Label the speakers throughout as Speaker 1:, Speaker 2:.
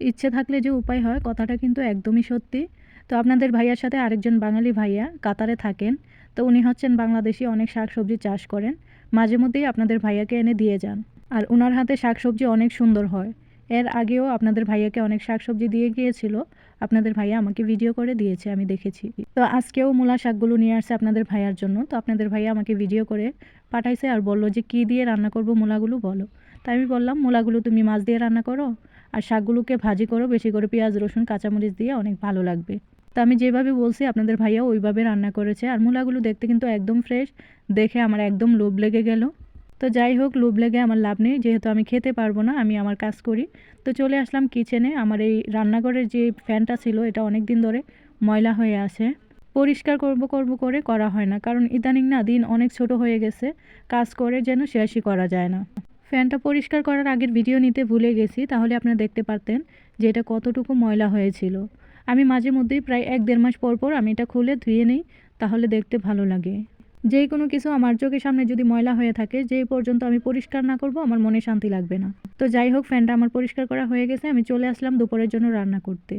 Speaker 1: ইচ্ছে থাকলে যে উপায় হয়, কথাটা কিন্তু একদমই সত্যি। তো আপনাদের ভাইয়ার সাথে আরেকজন বাঙালি ভাইয়া কাতারে থাকেন। তো উনি হচ্ছেন বাংলাদেশি, অনেক শাক সবজি চাষ করেন। মাঝে মধ্যেই আপনাদের ভাইয়াকে এনে দিয়ে যান। আর ওনার হাতে শাক সবজি অনেক সুন্দর হয়। এর আগেও আপনাদের ভাইয়াকে অনেক শাক সবজি দিয়ে গিয়েছিল। আপনাদের ভাইয়া আমাকে ভিডিও করে দিয়েছে, আমি দেখেছি। তো আজকেও মূলা শাকগুলো নিয়ে আসছে আপনাদের ভাইয়ার জন্য। তো আপনাদের ভাইয়া আমাকে ভিডিও করে পাঠাইছে আর বলল যে, কী দিয়ে রান্না করব মূলাগুলো বলো? তাই আমি বললাম, মূলাগুলো তুমি মাছ দিয়ে রান্না করো? আর শাকগুলোকে ভাজি করো, বেশি করে পেঁয়াজ, রসুন, কাঁচামরিচ দিয়ে অনেক ভালো লাগবে। তো আমি যেভাবে বলছি, আপনাদের ভাইয়া ওইভাবে রান্না করেছে। আর মূলাগুলো দেখতে কিন্তু একদম ফ্রেশ দেখে আমার একদম লোভ লেগে গেল। তো যাই হোক, লোভ লেগে আমার লাভ নেই, যেহেতু আমি খেতে পারব না, আমি আমার কাজ করি। তো চলে আসলাম কিচেনে আমার এই রান্নাঘরের যে ফ্যানটা ছিল, এটা অনেক দিন ধরে ময়লা হয়ে আছে। পরিষ্কার করব করব করে করা হয় না, কারণ ইদানিং না দিন অনেক ছোট হয়ে গেছে। কাজ করে যেন শেষই করা যায় না। ফ্যানটা পরিষ্কার করার আগের ভিডিও নিতে ভুলে গেছি, তাহলে আপনারা দেখতে পারতেন যে এটা কতটুকু ময়লা হয়েছিল। আমি মাঝে মধ্যেই প্রায় এক দেড় মাস পর পর আমি এটা খুলে ধুয়ে নিই, তাহলে দেখতে ভালো লাগে। যেই কোনো কিছু আমার চোখের সামনে যদি ময়লা হয়ে থাকে যেই পর্যন্ত আমি পরিষ্কার না করব, আমার মনে শান্তি লাগবে না। তো যাই হোক, ফ্যানটা আমার পরিষ্কার করা হয়ে গেছে, আমি চলে আসলাম দুপুরের জন্য রান্না করতে।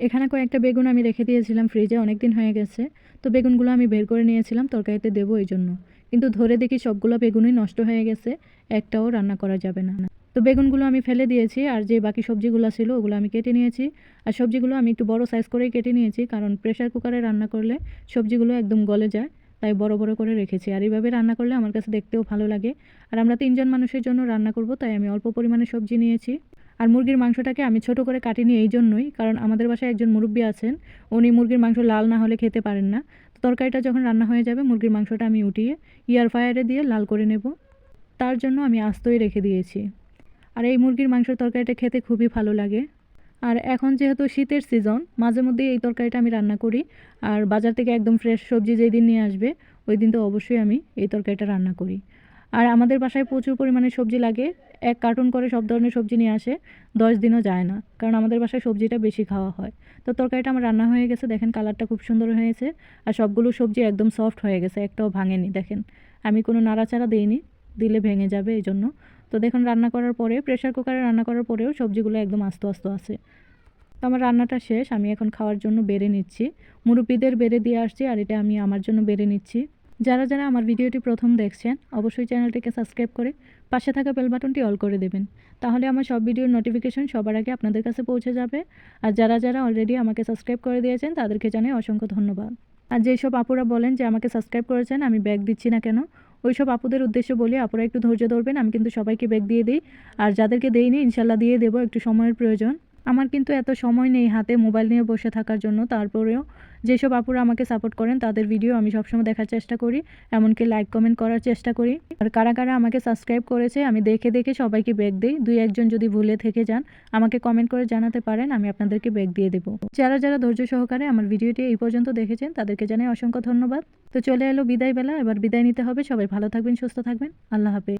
Speaker 1: এখানে কয়েকটা বেগুন আমি রেখে দিয়েছিলাম ফ্রিজে অনেক দিন হয়ে গেছে। তো বেগুনগুলো আমি বের করে নিয়েছিলাম, তরকারিতে দেবো এই জন্য। কিন্তু ধরে দেখি সবগুলো বেগুনই নষ্ট হয়ে গেছে, একটাও রান্না করা যাবে না। তো বেগুনগুলো আমি ফেলে দিয়েছি, আর যে বাকি সবজিগুলো ছিল ওগুলো আমি কেটে নিয়েছি। আর সবজিগুলো আমি একটু বড় সাইজ করেই কেটে নিয়েছি, কারণ প্রেশার কুকারে রান্না করলে সবজিগুলো একদম গলে যায়, তাই বড় বড় করে রেখেছি। আর এইভাবে রান্না করলে আমার কাছে দেখতেও ভালো লাগে। আর আমরা তিনজন মানুষের জন্য রান্না করব, তাই আমি অল্প পরিমাণে সবজি নিয়েছি। আর মুরগির মাংসটাকে আমি ছোট করে কাটিনি এই জন্যই, কারণ আমাদের বাসায় একজন মুরব্বী আছেন, উনি মুরগির মাংস লাল না হলে খেতে পারেন না। তরকারিটা যখন রান্না হয়ে যাবে, মুরগির মাংসটা আমি উঠিয়ে ইয়ার ফায়ারে দিয়ে লাল করে নেব। তার জন্য আমি আস্তই রেখে দিয়েছি। আর এই মুরগির মাংসের তরকারিটা খেতে খুবই ভালো লাগে। আর এখন যেহেতু শীতের সিজন মাঝে মধ্যেই এই তরকারিটা আমি রান্না করি। আর বাজার থেকে একদম ফ্রেশ সবজি যেই দিন নিয়ে আসবে, ওই দিন তো অবশ্যই আমি এই তরকারিটা রান্না করি। আর আমাদের বাসায় প্রচুর পরিমাণে সবজি লাগে। এক কার্টুন করে সব ধরনের সবজি নিয়ে আসে, দশ দিনও যায় না, কারণ আমাদের বাসায় সবজিটা বেশি খাওয়া হয়। তো তরকারিটা আমার রান্না হয়ে গেছে, দেখেন কালারটা খুব সুন্দর হয়েছে, আর সবগুলো সবজি একদম সফট হয়ে গেছে, একটাও ভাঙেনি, দেখেন। আমি কোনো নাড়াচাড়া দিইনি, দিলে ভেঙে যাবে এই জন্য তো দেখুন, রান্না করার পরে প্রেশার কুকারে রান্না করার পরেও সবজিগুলো একদম আস্তে আস্তে আছে। তো আমার রান্নাটা শেষ, আমি এখন খাওয়ার জন্য বেড়ে নিচ্ছি। মুরব্বীদের বেড়ে দিয়ে আসছি, আর এটা আমি আমার জন্য বেড়ে নিচ্ছি। যারা যারা আমার ভিডিওটি প্রথম দেখছেন, অবশ্যই চ্যানেলটিকে সাবস্ক্রাইব করে পাশে থাকা বেল বাটনটি অল করে দেবেন। তাহলে আমার সব ভিডিওর নোটিফিকেশন সবার আগে আপনাদের কাছে পৌঁছে যাবে। আর যারা যারা অলরেডি আমাকে সাবস্ক্রাইব করে দিয়েছেন, তাদেরকে জানাই অসংখ্য ধন্যবাদ। আর যেসব আপুরা বলেন যে আমাকে সাবস্ক্রাইব করেছেন, আমি ব্যাগ দিচ্ছি না কেন? ওই সব আপুদের উদ্দেশ্য বলি, আপুরা একটু ধৈর্য ধরবেন, আমি কিন্তু সবাইকে ব্যাগ দিয়ে দিই। আর যাদেরকে দেইনি ইনশাল্লাহ দিয়ে দেবো, একটু সময়ের প্রয়োজন। আমার কিন্তু এত সময় নেই হাতে মোবাইল নিয়ে বসে থাকার জন্য। তারপরেও যেসব আপুরা আমাকে সাপোর্ট করেন, তাদের ভিডিও আমি সবসময় দেখার চেষ্টা করি, এমনকি লাইক কমেন্ট করার চেষ্টা করি। আর কারা কারা আমাকে সাবস্ক্রাইব করেছে, আমি দেখে দেখে সবাইকে ব্যাগ দিই। দুই একজন যদি ভুলে থেকে যান, আমাকে কমেন্ট করে জানাতে পারেন, আমি আপনাদেরকে ব্যাগ দিয়ে দেবো। যারা যারা ধৈর্য সহকারে আমার ভিডিওটি এই পর্যন্ত দেখেছেন, তাদেরকে জানাই অসংখ্য ধন্যবাদ। তো চলে এলো বিদায় বেলা এবার বিদায় নিতে হবে। সবাই ভালো থাকবেন, সুস্থ থাকবেন। আল্লাহ হাফেজ।